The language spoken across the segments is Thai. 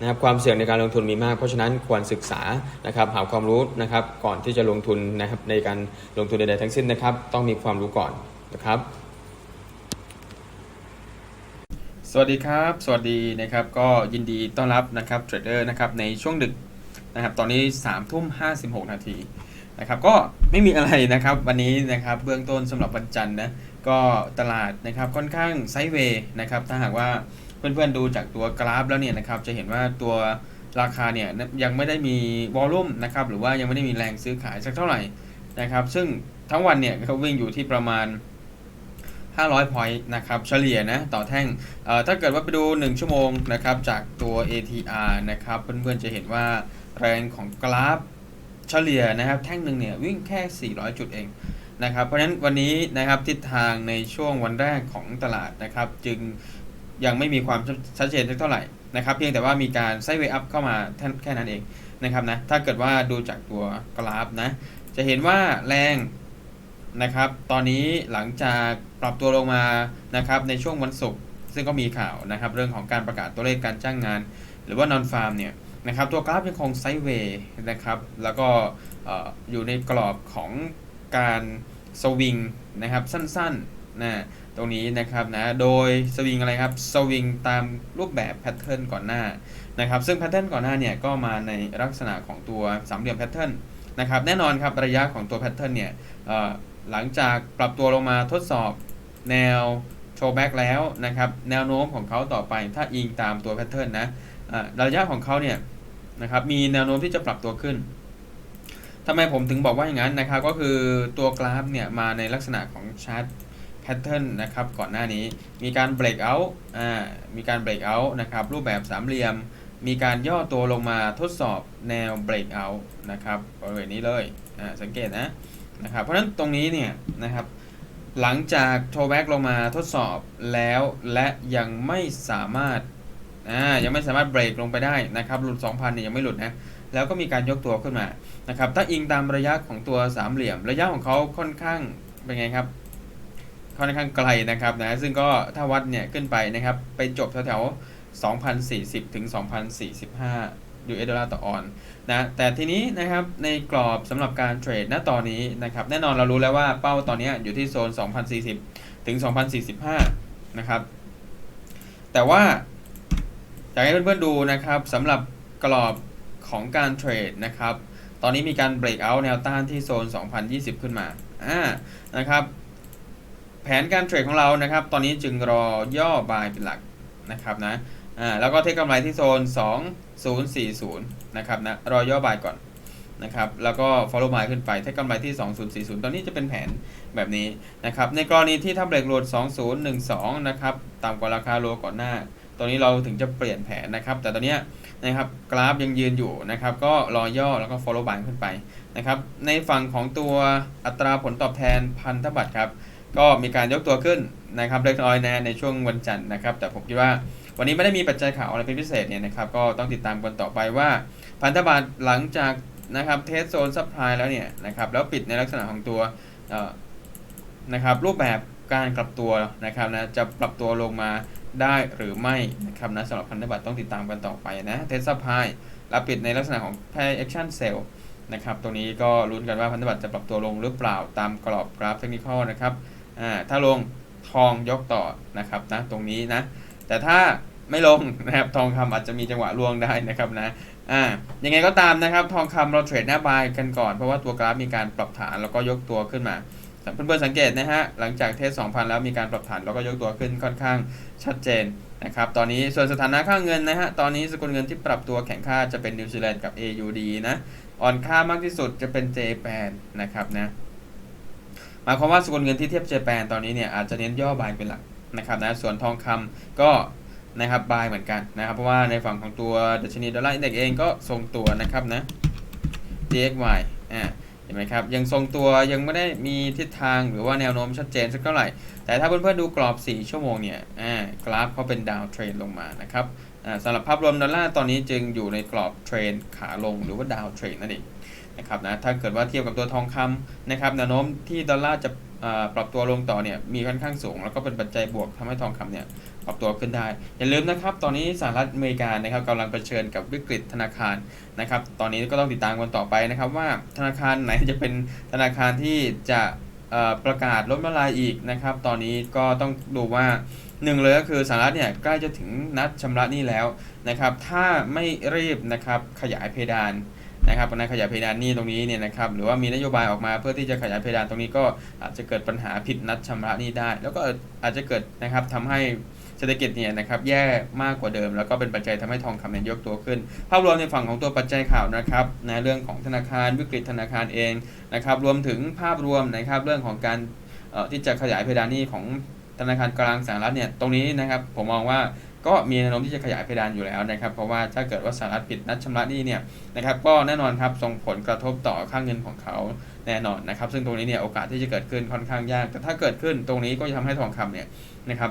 นะครับความเสี่ยงในการลงทุนมีมาก เพราะฉะนั้นควรศึกษานะครับหาความรู้นะครับก่อนที่จะลงทุนนะครับในการลงทุนใดๆทั้งสิ้นนะครับ ต้องมีความรู้ก่อนนะครับ สวัสดีครับ สวัสดีนะครับก็ยินดีต้อนรับนะครับเทรดเดอร์นะครับในช่วงดึกนะครับตอนนี้3ามทุ่มห้นาทีนะครับก็ไม่มีอะไรนะครับวันนี้นะครับเบื้องต้นสำหรับวันจันทร์นะก็ตลาดนะครับค่อนข้างไซด์เวย์นะครับถ้าหากว่า เพื่อนๆดูจากตัวกราฟแล้วเนี่ยนะครับจะเห็นว่าตัวราคาเนี่ยยังไม่ได้มีวอลลุ่มนะครับหรือว่ายังไม่ได้มีแรงซื้อขายสักเท่าไหร่นะครับ ซึ่งทั้งวันเนี่ยเขาวิ่งอยู่ที่ประมาณ 500 point นะครับเฉลี่ยนะต่อแท่งถ้าเกิดว่าไปดู 1 ชั่วโมงนะครับจากตัว ATR นะครับเพื่อนๆจะเห็นว่าแรงของกราฟเฉลี่ยนะครับแท่งหนึ่งเนี่ยวิ่งแค่ 400 จุดเองนะครับเพราะฉะนั้นวันนี้นะครับทิศทางในช่วงวันแรกของตลาดนะครับจึง ยังไม่มีความชัดเจนเท่าไหร่นะครับเพียงแต่ว่ามีการไซด์เวย์อัพเข้ามาแค่นั้นเองนะครับนะถ้าเกิดว่าดูจากตัวกราฟนะจะเห็นว่าแรงนะครับตอนนี้หลังจากปรับตัวลงมานะครับในช่วงวันศุกร์ซึ่งก็มีข่าวนะครับเรื่องของการประกาศตัวเลขการจ้างงาน หรือว่านอนฟาร์มเนี่ยนะครับตัวกราฟยังคงไซด์เวย์นะครับแล้วก็อออยู่ในกรอบของการสวิงนะครับสั้นๆ นะตรงนี้นะครับนะโดยสวิงอะไรครับสวิงตามรูปแบบแพทเทิร์นก่อนหน้านะครับซึ่งแพทเทิร์นก่อนหน้าเนี่ยก็มาในลักษณะของตัวสามเหลี่ยมแพทเทิร์นนะครับแน่นอนครับระยะของตัวแพทเทิร์นเนี่ยหลังจากปรับตัวลงมาทดสอบแนวโชว์แบ็กแล้วนะครับแนวโน้มของเขาต่อไปถ้าอิงตามตัวแพทเทิร์นนะระยะของเขาเนี่ยนะครับมีแนวโน้มที่จะปรับตัวขึ้นทำไมผมถึงบอกว่าอย่างนั้นนะครับก็คือตัวกราฟเนี่ยมาในลักษณะของชาร์ต พทเทิร์นนะครับก่อนหน้านี้มีการเบรกเอาท์อ่ามีการเบรกเอาท์นะครับรูปแบบสามเหลี่ยม มีการย่อตัวลงมาทดสอบแนวเบรกเอาท์นะครับบริเวณนี้เลยอ่าสังเกตนะนะครับเพราะฉะนั้นตรงนี้เนี่ยนะครับหลังจากโทแบ็กลงมาทดสอบแล้วและยังไม่สามารถอ่ายังไม่สามารถเบรกลงไปได้นะครับหลุด 2,000เนี่ยยังไม่หลุดนะแล้วก็มีการยกตัวขึ้นมานะครับถ้าอิงตามระยะของตัวสามเหลี่ยม ระยะของเขาค่อนข้างเป็นไงครับ ค่อนข้างไกลนะครับนะซึ่งก็ถ้าวัดเนี่ยขึ้นไปนะครับไปจบแถวๆ2,040 ถึง 2,045 US ดอลลาร์ต่อออนนะแต่ทีนี้นะครับในกรอบสำหรับการเทรดณตอนนี้นะครับแน่นอนเรารู้แล้วว่าเป้าตอนนี้อยู่ที่โซน 2040 ถึง 2045 นะครับ แต่ว่าอยากให้เพื่อนๆดูนะครับสำหรับกรอบของการเทรดนะครับ ตอนนี้มีการเบรกเอาท์แนวต้านที่โซน 2020 ขึ้นมาอ่านะครับ แผนการเทรดของเรานะครับ ตอนนี้จึงรอย่อบายเป็นหลักนะครับนะอ่าแล้วก็เทคกำไรที่โซน 2040 นะครับนะรอย่อบายก่อนนะครับแล้วก็ follow buy ขึ้นไปเทคกำไรที่ 2040 ตอนนี้จะเป็นแผนแบบนี้นะครับในกรณีที่ถ้าเบรกโหลด 2012 นะครับต่ำกว่าราคาโลก่อนหน้า ตอนนี้เราถึงจะเปลี่ยนแผนนะครับ แต่ตอนนี้นะครับกราฟยังยืนอยู่นะครับก็รอย่อแล้วก็ follow buy ขึ้นไปนะครับในฝั่งของตัวอัตราผลตอบแทนพันธบัตรครับ ก็มีการยกตัวขึ้นนะครับเล็กน้อยนะในช่วงวันจันทร์นะครับ แต่ผมคิดว่าวันนี้ไม่ได้มีปัจจัยข่าวอะไรเป็นพิเศษเนี่ยนะครับก็ต้องติดตามกันต่อไปว่า พันธบัตรหลังจากนะครับเทสโซนซัพพลายแล้วเนี่ยนะครับแล้วปิดในลักษณะของตัวนะครับรูปแบบการกลับตัวนะครับนะจะปรับตัวลงมาได้หรือไม่นะครับนะสำหรับพันธบัตรต้องติดตามกันต่อไปนะเทสซัพพลายแล้วปิดในลักษณะของ pay action sell นะครับตรงนี้ก็ลุ้นกันว่าพันธบัตรจะปรับตัวลงหรือเปล่าตามกรอบกราฟเทคนิคนะครับ อ่าถ้าลงทองยกต่อนะครับนะตรงนี้นะ แต่ถ้าไม่ลงนะครับทองคำอาจจะมีจังหวะล่วงได้นะครับนะอ่ายังไงก็ตามนะครับ ทองคำเราเทรดหน้าบายกันก่อนเพราะว่าตัวกราฟมีการปรับฐานแล้วก็ยกตัวขึ้นมาเพื่อนๆสังเกตนะฮะหลังจากเทส2,000 แล้วมีการปรับฐานแล้วก็ยกตัวขึ้นค่อนข้างชัดเจนนะครับตอนนี้ส่วนสถานะค่าเงินนะฮะตอนนี้สกุลเงินที่ปรับตัวแข็งค่าจะเป็นนิวซีแลนด์กับ AUD นะอ่อนค่ามากที่สุดจะเป็น JPAN นะครับนะ หมายความว่าสกุลเงินที่เทียบ JPAN ตอนนี้เนี่ยอาจจะเน้นย่อบายเป็นหลักนะครับนะส่วนทองคำก็นะครับบายเหมือนกันนะครับ เพราะว่าในฝั่งของตัวดัชนีดอลลาร์อินเด็กเองก็ทรงตัวนะครับนะ DXY อ่าเห็นไหมครับยังทรงตัวยังไม่ได้มีทิศทางหรือว่าแนวโน้มชัดเจนสักเท่าไหร่ แต่ถ้าเพื่อนๆดูกรอบ 4 ชั่วโมงเนี่ยอ่ากราฟเขาเป็นดาวเทรนลงมานะครับอ่าสำหรับภาพรวมดอลลาร์ตอนนี้จึงอยู่ในกรอบเทรนขาลงหรือว่าดาวเทรนนั่นเอง นะครับนะถ้าเกิดว่าเทียบกับตัวทองคำนะครับแนวโน้มที่ดอลลาร์จะปรับตัวลงต่อเนี่ยมีค่อนข้างสูง แล้วก็เป็นปัจจัยบวกทำให้ทองคำเนี่ยปรับตัวขึ้นได้ อย่าลืมนะครับ ตอนนี้สหรัฐอเมริกานะครับกำลังเผชิญกับวิกฤตธนาคารนะครับ ตอนนี้ก็ต้องติดตามกันต่อไปนะครับ ว่าธนาคารไหนจะเป็นธนาคารที่จะประกาศล้มละลายอีกนะครับ ตอนนี้ก็ต้องดูว่าหนึ่งเลยก็คือสหรัฐเนี่ยใกล้จะถึงนัดชำระหนี้แล้วนะครับ ถ้าไม่รีบนะครับขยายเพดาน นะครับการขยายเพดานหนี้ตรงนี้เนี่ยนะครับหรือว่ามีนโยบายออกมาเพื่อที่จะขยายเพดานตรงนี้ก็อาจจะเกิดปัญหาผิดนัดชำระหนี้ได้ แล้วก็อาจจะเกิดนะครับทำให้เศรษฐกิจเนี่ยนะครับแย่มากกว่าเดิม แล้วก็เป็นปัจจัยทำให้ทองคำเนี่ยยกตัวขึ้น ภาพรวมในฝั่งของตัวปัจจัยข่าวนะครับในเรื่องของธนาคารวิกฤตธนาคารเองนะครับรวมถึงภาพรวมนะครับเรื่องของการที่จะขยายเพดานหนี้ของธนาคารกลางสหรัฐเนี่ยตรงนี้นะครับผมมองว่า ก็มีแนวโน้มที่จะขยายเพดานอยู่แล้วนะครับ เพราะว่าถ้าเกิดว่าสหรัฐปิดนัดชำระหนี้เนี่ยนะครับก็แน่นอนครับส่งผลกระทบต่อค่าเงินของเขาแน่นอนนะครับ ซึ่งตรงนี้เนี่ยโอกาสที่จะเกิดขึ้นค่อนข้างยาก แต่ถ้าเกิดขึ้นตรงนี้ก็จะทำให้ทองคำเนี่ยนะครับ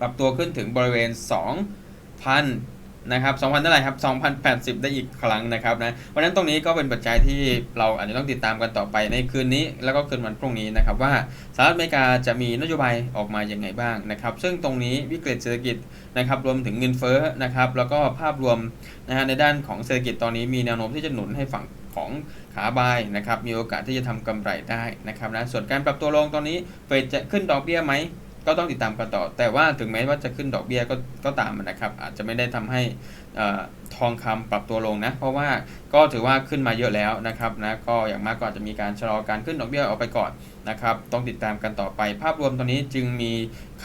ปรับตัวขึ้นถึงบริเวณ 2,000 นะครับ2,000เท่าไหร่ครับ2,080 ได้อีกครั้งนะครับนะเพราะนั้นตรงนี้ก็เป็นปัจจัยที่เราอาจจะต้องติดตามกันต่อไปในคืนนี้ แล้วก็คืนวันพรุ่งนี้นะครับว่าสหรัฐอเมริกาจะมีนโยบายออกมาอย่างไงบ้างนะครับ ซึ่งตรงนี้วิกฤตเศรษฐกิจนะครับรวมถึงเงินเฟ้อนะครับ แล้วก็ภาพรวมนะฮะในด้านของเศรษฐกิจตอนนี้มีแนวโน้มที่จะหนุนให้ฝั่งของขาบายนะครับมีโอกาสที่จะทำกำไรได้นะครับนะส่วนการปรับตัวลงตอนนี้เฟดจะขึ้นดอกเบี้ยไหม ก็ต้องติดตามกันต่อ แต่ว่าถึงแม้ว่าจะขึ้นดอกเบี้ยก็ก็ตามนะครับ อาจจะไม่ได้ทำให้ทองคำปรับตัวลงนะ เพราะว่าก็ถือว่าขึ้นมาเยอะแล้วนะครับนะก็อย่างมากก็อาจจะมีการชะลอการขึ้นดอกเบี้ยออกไปก่อนนะครับ ต้องติดตามกันต่อไป ภาพรวมตอนนี้จึงมี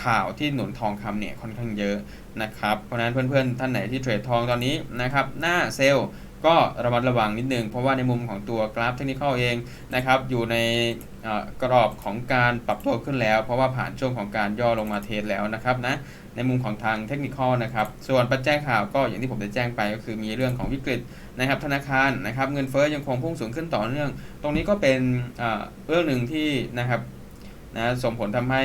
ข่าวที่หนุนทองคำเนี่ยค่อนข้างเยอะนะครับ เพราะฉะนั้นเพื่อนๆท่านไหนที่เทรดทองตอนนี้นะครับหน้าเซลล์ ก็ระมัดระวังนิดนึง เพราะว่าในมุมของตัวกราฟเทคนิคเองนะครับอยู่ในกรอบของการปรับตัวขึ้นแล้ว เพราะว่าผ่านช่วงของการย่อลงมาเทสแล้วนะครับนะในมุมของทางเทคนิคนะครับส่วนปัจจัยข่าวก็อย่างที่ผมได้แจ้งไปก็คือมีเรื่องของวิกฤตนะครับธนาคารนะครับเงินเฟ้อยังคงพุ่งสูงขึ้นต่อเนื่อง ตรงนี้ก็เป็นเรื่องหนึ่งที่นะครับนะส่งผลทำให้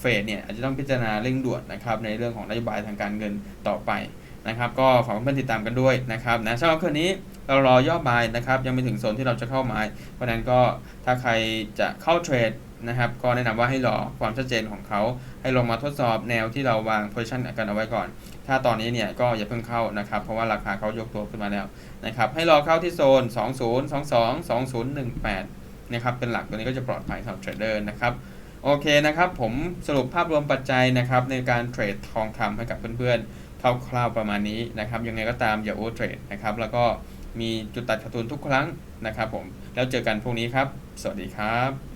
เฟดเนี่ยอาจจะต้องพิจารณาเร่งด่วนนะครับในเรื่องของนโยบายทางการเงินต่อไป นะครับก็ฝากเพื่อนๆติดตามกันด้วยนะครับนะสำหรับคืนนี้เรารอย่อบายนะครับยังไม่ถึงโซนที่เราจะเข้ามาเพราะนั้นก็ถ้าใครจะเข้าเทรดนะครับก็แนะนำว่าให้รอความชัดเจนของเขาให้ลงมาทดสอบแนวที่เราวาง position กันเอาไว้ก่อน ถ้าตอนนี้เนี่ยก็อย่าเพิ่งเข้านะครับ เพราะว่าราคาเขายกตัวขึ้นมาแล้วนะครับให้รอเข้าที่โซน 20 22 2018นะครับเป็นหลักตัวนี้ก็จะปลอดภัยสำหรับเทรดเดอร์นะครับโอเคนะครับผมสรุปภาพรวมปัจจัยนะครับในการเทรดทองคำให้กับเพื่อนๆ คร่าวๆประมาณนี้นะครับ ยังไงก็ตามอย่าโอเวอร์เทรดนะครับ แล้วก็มีจุดตัดขาดทุนทุกครั้งนะครับผม แล้วเจอกันพรุ่งนี้ครับ สวัสดีครับ